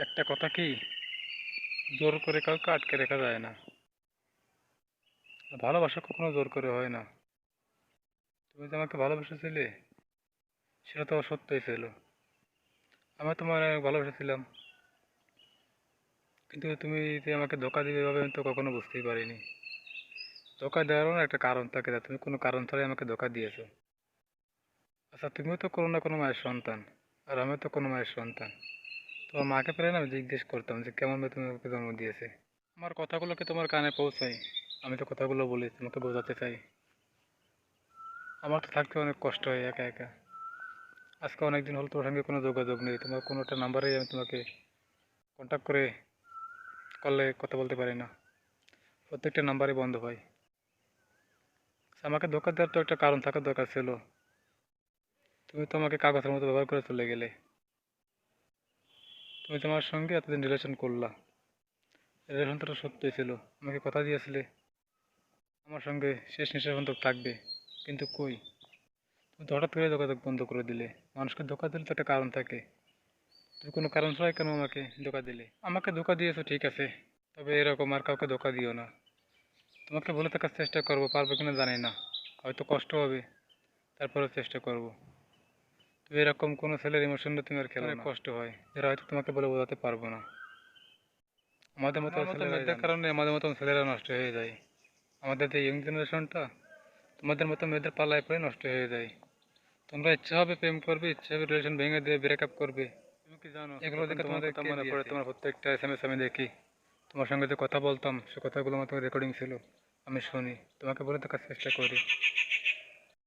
একটা কথা কি? জোর করে কাউকে আটকে রাখা যায় না। ভালোবাসা কখনো জোর করে হয় না। তুমি যে আমাকে ভালোবেসেছিলে, সেটা তো সত্যই ছিল। আমি তোমার ভালোবেসেছিলাম। কিন্তু তুমি যে আমাকে ধোকা দিবে এভাবে আমি তো কখনো বুঝতেই পারিনি। ধোকা দেওয়ারও একটা কারণ থাকে না তুমি কোনো কারণ ছাড়াই আমাকে ধোকা দিয়েছ। আচ্ছা তুমিও তো কোনো না কোনো মায়ের সন্তান, আর আমিও তো কোনো মায়ের সন্তান। তোমার মাকে পেলে না আমি জিজ্ঞেস করতাম যে, কেমন মেয়ে তুমি আমাকে জন্ম দিয়েছে? আমার কথাগুলোকে তোমার কানে পৌঁছাই আমি তো কথাগুলো বলি, তোমাকে বোঝাতে চাই। আমার তো থাকতে অনেক কষ্ট হয় একা একা। আজকে অনেক দিন হলো তোমার সঙ্গে কোনো যোগাযোগ নেই। তোমার কোনো একটা নাম্বারেই আমি তোমাকে কন্ট্যাক্ট করে করলে কথা বলতে পারি না। প্রত্যেকটা নাম্বারই বন্ধ হয়। আমাকে ধোকা দেওয়ার তো একটা কারণ থাকার দরকার ছিল। তুমি তো আমাকে কাগজের মতো ব্যবহার করে চলে গেলে। তুমি তোমার সঙ্গে এতদিন রিলেশন করলা। রিলেশনটা তো সত্যই ছিল। আমাকে কথা দিয়েছিলে, আমার সঙ্গে শেষ নিঃশ্বাস পর্যন্ত থাকবে। কিন্তু কই? তুমি তো হঠাৎ করে যোগাযোগ বন্ধ করে দিলে। মানুষকে ধোকা দিলে তো একটা কারণ থাকে। তুমি কোনো কারণ ছাড়াই কেন আমাকে ধোকা দিলে? আমাকে ধোকা দিয়েছ, ঠিক আছে। তবে এরকম আর কাউকে ধোকা দিও না। তোমাকে বলে থাকার চেষ্টা করব, পারব কিনা জানি না। হয়তো কষ্ট হবে, তারপরেও চেষ্টা করব। এরকম কোনো ছেলের ইমোশনটা তুমি আর খেলে কষ্ট হয়। যেটা হয়তো তোমাকে বলে বোঝাতে পারব না। আমাদের মতো মেয়েদের কারণে আমাদের মতন ছেলেরা নষ্ট হয়ে যায়। আমাদের যে ইয়ং জেনারেশনটা তোমাদের মতো মেয়েদের পাল্লায় পড়ে নষ্ট হয়ে যায়। তোমরা ইচ্ছা হবে প্রেম করবে ইচ্ছা হবে রিলেশন ভেঙে দিয়ে ব্রেকআপ করবে। তুমি কি জানো এগুলো দেখে তোমাদের মনে পড়ে তোমার প্রত্যেকটা এস এম এস আমি দেখি। তোমার সঙ্গে যে কথা বলতাম সে কথাগুলো আমার তোমার রেকর্ডিং ছিল। আমি শুনি তোমাকে বলে থাকার চেষ্টা করি।